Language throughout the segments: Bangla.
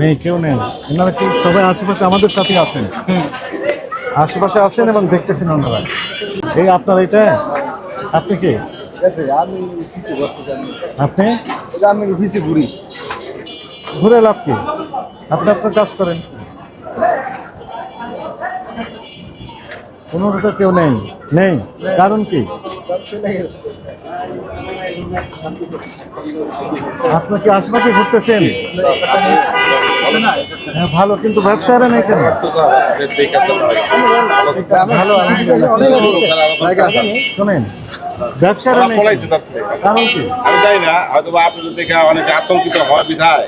নেই কেউ নেই এনারা কি সবাই আশেপাশে আমাদের সাথে আছেন? আশেপাশে আছেন এবং দেখতেছেন ওনারা। এই আপনার এটা? আপনি কি? আমি আপনি? আমি ভিসি ঘুরি ঘুরে লাভ কি? আপনি আপনার কাজ করেন। কোনো তো কেউ নেই। নেই? কারণ কি? আপনার কি আশেপাশে ঘুরতেছেন? হ্যাঁ ভালো কিন্তু ব্যবসায়ীরা নেই কেন? ভালো শোনেন ব্যবসায়ীরা নেই কারণ কি? আমি জানি না হয়তো বা দেখে অনেকে আতঙ্কিত হয় বিধায়।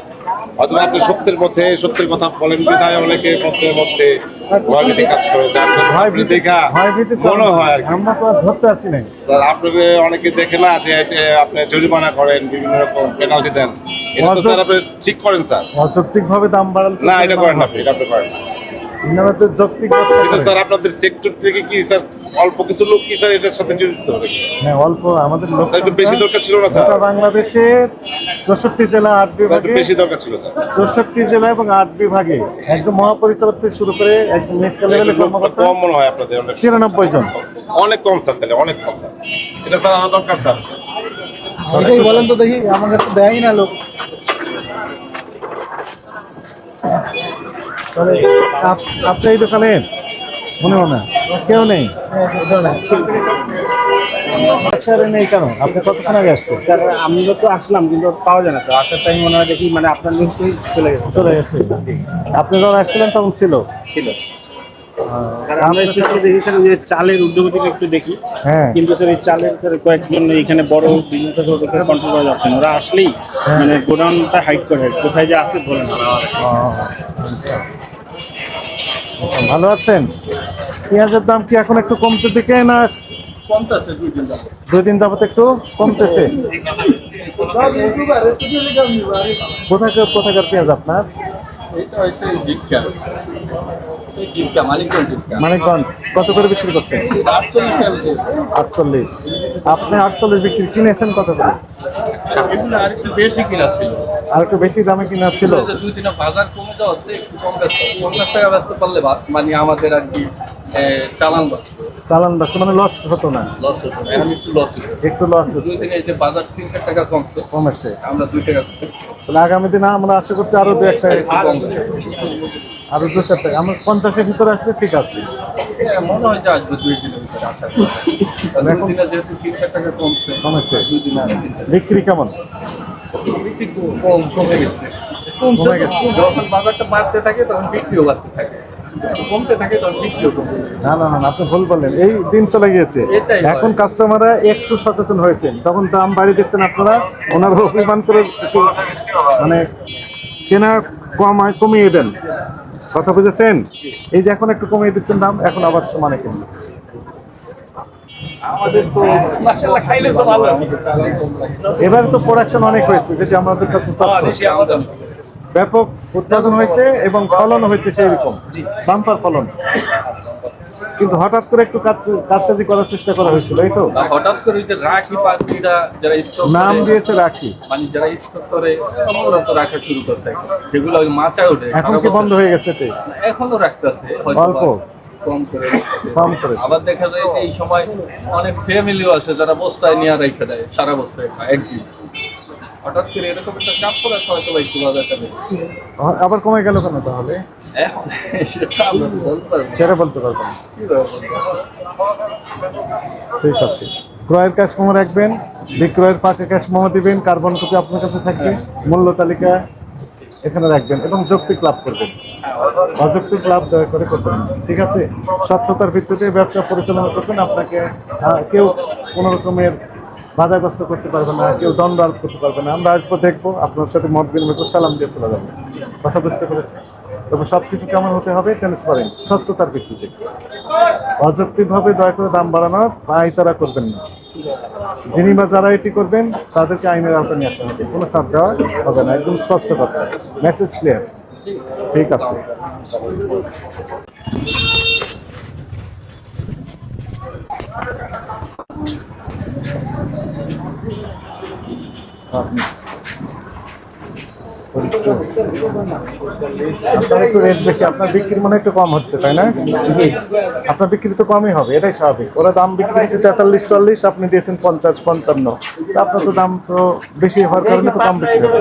হয়তো আপনি সত্যের পথে সত্যের কথা বলেন বিধায় অনেকে মধ্যে ভয়ভীতি কাজ করে। দেখা মনে হয় আমরা তো ধরতে আসি নাই। স্যার আপনাকে অনেকে দেখে না যে আপনি জরিমানা করেন বিভিন্ন রকম পেনাল্টি দেন। এটা তো স্যার আপনি ঠিক করেন স্যার। অযৌক্তিক দাম বাড়াল না এটা করেন না আপনি এটা আপনি করেন না। ইনারা তো যৌক্তিক ব্যবসা স্যার আপনাদের সেক্টর থেকে কি স্যার অল্প কিছু লোক কি স্যার এটার সাথে জড়িত হবে? হ্যাঁ অল্প আমাদের লোক একটু বেশি দরকার ছিল না স্যার? বাংলাদেশে চৌষট্টি জেলা আট বিভাগে বেশি দরকার ছিল স্যার। চৌষট্টি জেলা এবং আট বিভাগে। একদম মহাপরিচালক থেকে শুরু করে একদম কর্মকর্তা কম মনে হয় আপনাদের অনেক তিরানব্বই জন। অনেক কম স্যার তাহলে অনেক কম স্যার। এটা স্যার আরও দরকার স্যার। বলেন তো দেখি আমাকে তো দেয়ই না লোক। তাহলে আপনি এই দোকানের মনে হয় না। কেউ নেই? স্যার নেই কেন? আপনি কতক্ষণ আগে আসছেন? স্যার আমি তো আসলাম কিন্তু পাওয়া যায় না স্যার। আসার টাইম মনে হয় দেখি মানে আপনার চলে গেছে। চলে গেছে। আপনি যখন আসছিলেন তখন ছিল? ছিল। আমরা স্পেশালি দেখি স্যার যে চালের উদ্যোগতিকে একটু দেখি। হ্যাঁ। কিন্তু স্যার এই চালের স্যার কয়েকজন এখানে বড় বিজনেস ওদেরকে কন্ট্রোল করা যাচ্ছে না। ওরা আসলেই মানে গোডাউনটা হাইড করে কোথায় যে আছে বলে না। আচ্ছা। ভালো আছেন? পেঁয়াজের দাম কি এখন একটু কমতে দিকে না কমতেছে দুই দিন দুই দিন যাবত একটু কমতেছে? কোথাকার কোথাকার পেঁয়াজ আপনার? এটা হচ্ছে মানিকগঞ্জ কত করে বিক্রি করছেন আটচল্লিশ। আপনি আটচল্লিশ বিক্রি কিনেছেন কত করে? এগুলো আর একটু বেশি দামে কিনা ছিল? দুই দিনে বাজার কমে যাওয়াতে একটু কম পঞ্চাশ টাকা ব্যস্ত পারলে বা- মানে আমাদের আর কি চালান চালান মানে লস হতো না। লস হতো না এখন একটু লস হতো একটু লস দুই দিনে এই যে বাজার তিন চার টাকা কমছে কমেছে। আমরা দুই টাকা আগামী দিনে আমরা আশা করছি আরও দু একটা। আরও দু চারটা। আমরা পঞ্চাশের ভিতরে আসলে ঠিক আছে। হ্যাঁ, মনে হয় যে আসবে দুই দিনের ভিতরে আশা করি। আর দুই দিনে যেহেতু তিন চার টাকা কমছে কমেছে। দুই দিনে আরও বিক্রি কেমন? বিক্রি কম কমে গেছে। কমছে যখন বাজারটা বাড়তে থাকে তখন বিক্রিও বাড়তে। না না না না, আপনি ভুল বললেন। এই দিন চলে গিয়েছে। এখন কাস্টমাররা একটু সচেতন হয়েছেন। তখন দাম বাড়িয়ে দিচ্ছেন আপনারা। ওনার অভিমান করে মানে কেনা কমায় কমিয়ে দেন। কথা বুঝেছেন? এই যে এখন একটু কমিয়ে দিচ্ছেন দাম এখন আবার সমানে তো এবার তো প্রোডাকশন অনেক হয়েছে যেটা আমাদের কাছে ব্যাপক উৎপাদন হয়েছে এবং ফলন হয়েছে সেই রকম বাম্পার ফলন। কিন্তু হঠাৎ করে একটু কারসাজি করার চেষ্টা করা হয়েছিল এই তো? হঠাৎ করে যে রাখি পাখিরা যারা স্টক নাম দিয়েছে রাখি। মানে যারা স্টক করে ওরা তো রাখা শুরু করছে। যেগুলো ওই মাচা ওঠে এখন কি বন্ধ হয়ে গেছে? এখনও রাখতেছে অল্প? কম করে। কম করেছে আবার দেখা যায় যে এই সময় অনেক ফ্যামিলিও আছে যারা বস্তায় নিয়ে রেখে দেয় সারা বস্তায় একদিন। হঠাৎ করে এরকম একটা চাপ পড়ে হয়তো বা একটু বাজারটা। আবার কমে গেল কেন তাহলে? এখন সেটা আমরা বলতে পারব সেটা বলতে বলব? ঠিক আছে। ক্রয়ের ক্যাশ মোমো রাখবেন বিক্রয়ের পাকে ক্যাশ মোমো দিবেন কার্বন কপি আপনার কাছে থাকবে মূল্য তালিকা এখানে রাখবেন এবং যৌক্তিক লাভ করবেন। অযৌক্তিক লাভ দয়া করে করবেন ঠিক আছে? স্বচ্ছতার ভিত্তিতে ব্যবসা পরিচালনা করবেন। আপনাকে কেউ কোনো রকমের বাধাগ্রস্ত করতে পারবে না, কেউ দণ্ড আরোপ করতে পারবে না। আমরা আসব, দেখব, আপনার সাথে মত বিনিময় করে সালাম দিয়ে চলে যাব। কথা বুঝতে পেরেছি? তবে সব কিছু কেমন হতে হবে ট্রান্সপারেন্ট স্বচ্ছতার ভিত্তিতে। অযৌক্তিকভাবে দয়া করে দাম বাড়ানোর তারা করবেন না। যিনি বা যারা এটি করবেন, তাদেরকে আইনের আওতায় নিয়ে আসতে হবে। কোনো চাপ দেওয়া হবে না, একদম স্পষ্ট কথা। মেসেজ ক্লিয়ার ঠিক আছে। আপনি আপনার একটু রেট বেশি আপনার বিক্রি মনে একটু কম হচ্ছে তাই না? জি। আপনার বিক্রি তো কমই হবে এটাই স্বাভাবিক। ওরা দাম বিক্রি দিচ্ছে তেতাল্লিশ চল্লিশ আপনি দিয়েছেন পঞ্চাশ পঞ্চান্ন। তা আপনার তো দাম তো বেশি হওয়ার কারণে তো কম বিক্রি হবে।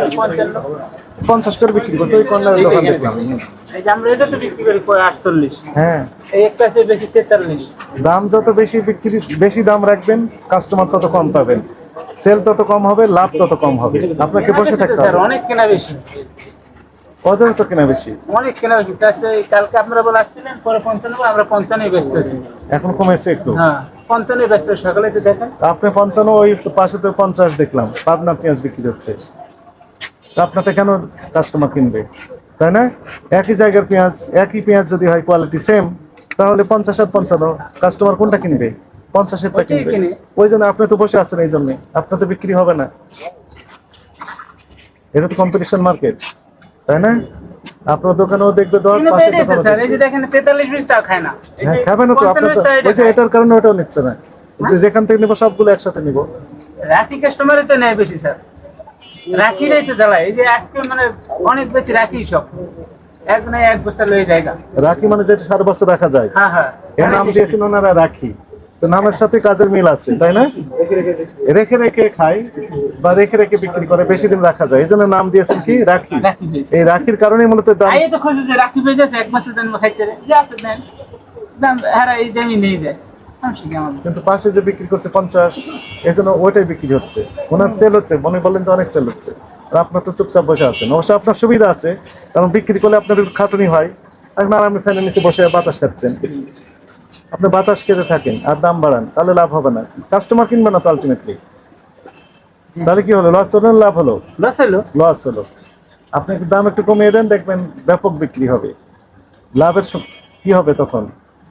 পঞ্চাশ করে বিক্রি করছে ওই কর্নারের দোকান দেখলাম। এই যে আমরা এটা তো বিক্রি করি আটচল্লিশ। হ্যাঁ। এই একটা আছে বেশি তেতাল্লিশ। দাম যত বেশি বিক্রি বেশি দাম রাখবেন কাস্টমার তত কম পাবেন। সেল তত কম হবে লাভ তত কম হবে। আপনাকে বসে থাকতে হবে। অনেক কেনা বেশি। ওদের তো কেনা বেশি। অনেক কেনা বেশি। কালকে আপনারা বলে আসছিলেন পরে পঞ্চান্ন আমরা পঞ্চান্ন বেচতেছি এখন কমেছে একটু। হ্যাঁ সকালে তো দেখেন। আপনি পঞ্চান্ন ওই পাশে তো পঞ্চাশ দেখলাম। পাবনার পেঁয়াজ বিক্রি হচ্ছে। তা আপনারটা কেন কাস্টমার কিনবে? তাই না? একই জায়গার পেঁয়াজ একই পেঁয়াজ যদি হয় কোয়ালিটি সেম তাহলে পঞ্চাশ আর পঞ্চান্ন কাস্টমার কোনটা কিনবে? পঞ্চাশেরটা ওইটাই কিনবে ওই জন্য আপনি তো বসে আছেন এই জন্য। আপনার তো বিক্রি হবে না। এটা তো কম্পিটিশন মার্কেট তাই না? আপনার দোকানেও দেখবে দর টাকা খায় না। হ্যাঁ খাবে না তো আপনার টাকা ওই যে এটার কারণে ওটাও নিচ্ছে না। যে যেখান থেকে নিবো সবগুলো একসাথে নিবো। রাখি কাস্টমারই তো নেয় বেশি স্যার। রাখিরাই তো জ্বালায়। এই যে আজকে মানে অনেক বেশি রাখি সব। এক না এক বস্তা লয়ে জায়গা। রাখি মানে যেটা সারা বছর রাখা যায়। হ্যাঁ হ্যাঁ। এর নাম দিয়েছেন ওনারা রাখি। তো নামের সাথে কাজের মিল আছে তাই না? রেখে রেখে খাই বা রেখে রেখে বিক্রি করে বেশি দিন রাখা যায়। এই জন্য নাম দিয়েছেন কি? রাখি। এই রাখির কারণে মূলত দাম রাখি এক মাসের জন্য খাইতে দাম হারা এই দামই নিয়ে যায়। কিন্তু পাশে যে বিক্রি করছে পঞ্চাশ এই জন্য ওইটাই বিক্রি হচ্ছে। ওনার সেল হচ্ছে মনে বললেন যে অনেক সেল হচ্ছে। আর আপনার তো চুপচাপ বসে আছেন। অবশ্য আপনার সুবিধা আছে কারণ বিক্রি করলে আপনার খাটুনি হয়। এখন আরামে ফ্যানের নিচে বসে বাতাস খাচ্ছেন। আপনি বাতাস খেতে থাকেন আর দাম বাড়ান তাহলে লাভ হবে না। কাস্টমার কিনবে না তো আলটিমেটলি তাহলে কি হলো? লস হলো লাভ হলো? লস হলো। লস হলো। আপনি একটু দাম একটু কমিয়ে দেন দেখবেন ব্যাপক বিক্রি হবে। লাভের কি হবে তখন?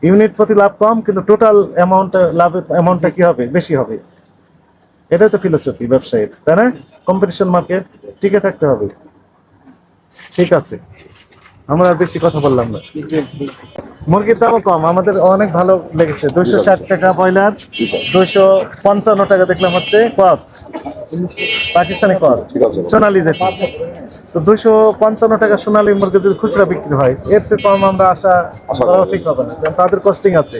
ইউনিট প্রতি লাভ কম কিন্তু টোটাল অ্যামাউন্টটা লাভের অ্যামাউন্টটা কি হবে? বেশি হবে। এটাই তো ফিলোসফি ব্যবসায়ের তাই না? কম্পিটিশন মার্কেট টিকে থাকতে হবে। ঠিক আছে। আমরা আর বেশি কথা বললাম না। মুরগির দামও কম আমাদের অনেক ভালো লেগেছে। দুইশো ষাট টাকা ব্রয়লার দুইশো পঞ্চান্ন টাকা দেখলাম হচ্ছে কক পাকিস্তানি কক সোনালি যেটা তো দুইশো পঞ্চান্ন টাকা সোনালী মুরগি যদি খুচরা বিক্রি হয় এর চেয়ে কম আমরা আশা করাও ঠিক হবে না কারণ তাদের কস্টিং আছে।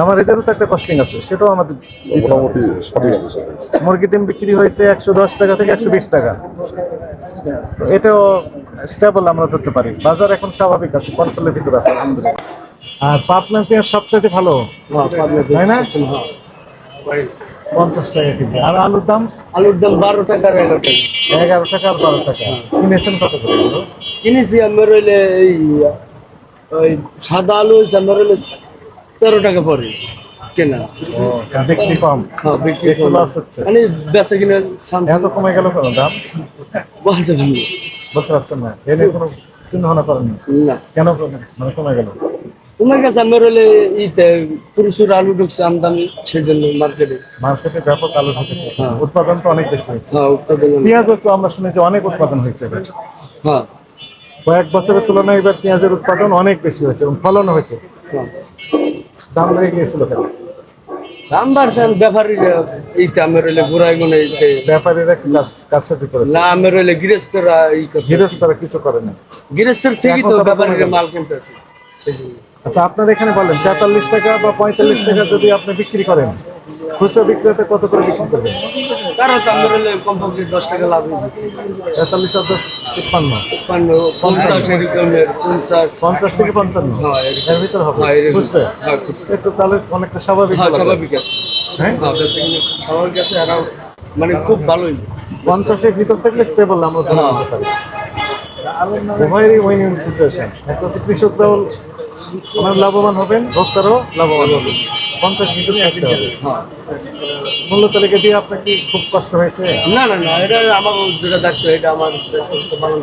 আমার এদেরও তো একটা কস্টিং আছে সেটাও আমাদের মুরগি ডিম বিক্রি হয়েছে একশো দশ টাকা থেকে একশো বিশ টাকা। এটাও স্টেবল আমরা ধরতে পারি। বাজার এখন স্বাভাবিক আছে কন্ট্রোলের ভিতরে আছে আলহামদুলিল্লাহ। আর পাবনার পেঁয়াজ সবচাইতে ভালো? তাই না? পঞ্চাশ টাকা কেজি। আর আলুর দাম? আলুর দাম বারো টাকা এগারো টাকা। এগারো টাকা আর বারো টাকা। কিনেছেন কত করে? কিনেছি আমার হইলে এই ওই সাদা আলু হয়েছে আমার হইলে তেরো টাকা পরে কেনা। ও বিক্রি কম। হ্যাঁ বিক্রি লস হচ্ছে। মানে বেচা কিনে এত কমে গেল কেন দাম? বলা যাবে না। বলতে পারছেন না। এনে কোনো চিন্তা করেননি? না। কেন মানে কমে গেল। তোমার কাছে আমার হইলে ইতে প্রচুর আলু ঢুকছে আমদানি সেই জন্য মার্কেটে মার্কেটে ব্যাপক আলু ঢুকেছে। উৎপাদন তো অনেক বেশি হয়েছে। হ্যাঁ উৎপাদন পেঁয়াজও তো আমরা শুনি যে অনেক উৎপাদন হয়েছে হ্যাঁ। কয়েক বছরের তুলনায় এবার পেঁয়াজের উৎপাদন অনেক বেশি হয়েছে এবং ফলনও হয়েছে। হ্যাঁ। দাম বেড়ে গিয়েছিল কেন? দাম বাড়ছে আমি আমার হইলে ঘুরাই এইতে ব্যাপারীরা কি কাজ- কারসাজি করেছে? না আমার হইলে গৃহস্থরা ই করতে গৃহস্থরা কিছু করে না। গৃহস্থের থেকেই তো তো আবার ব্যাপারীরা মাল কিনতেছে আচ্ছা আপনার এখানে বলেন তেতাল্লিশ টাকা বা পঁয়তাল্লিশ টাকা যদি আপনি বিক্রি করেন খুচরা বিক্রিতে কত করে বিক্রি করবেন তারা তো আমার কমপক্ষে দশ টাকা লাভ হবে তেতাল্লিশ আর দশ তিপ্পান্ন। তিপ্পান্ন পঞ্চাশ পঞ্চাশ। পঞ্চাশ থেকে পঞ্চান্ন? হ্যাঁ, এর ভিতরে হবে? হ্যাঁ, হ্যাঁ, তাহলে অনেকটা স্বাভাবিক হ্যাঁ স্বাভাবিক আছে। বেচা কিনে স্বাভাবিক আছে আর মানে খুব ভালোই পঞ্চাশের ভিতর থাকলে স্টেবল আমরা ধরে। পারি। উভয়েরই উইন সিচুয়েশন একটা হচ্ছে কৃষকরাও লাভবান হবেন ভোক্তারাও লাভবান হবেন। পঞ্চাশ বিশ থাকতে হবে। হ্যাঁ। মূল্য তালিকা দিয়ে আপনার কি খুব কষ্ট হয়েছে? না না না এটা আমার যেটা দায়িত্ব এটা আমার পালন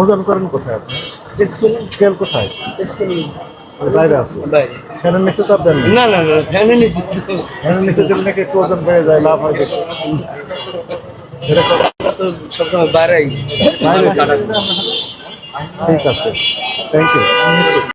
ওজন করেন কোথায় আপনি? স্কুলে স্কেল কোথায়? স্কুলে মানে বাইরে আছে? ফ্যানের নিচে তো না না না না ফ্যানে নিচে ফ্যানের নিচে দিলে নাকি একটু ওজন বেড়ে যায় লাভ হয় বেশি। এরকম তো সবসময় বাইরেই বাইরে ঠিক আছে। Thank you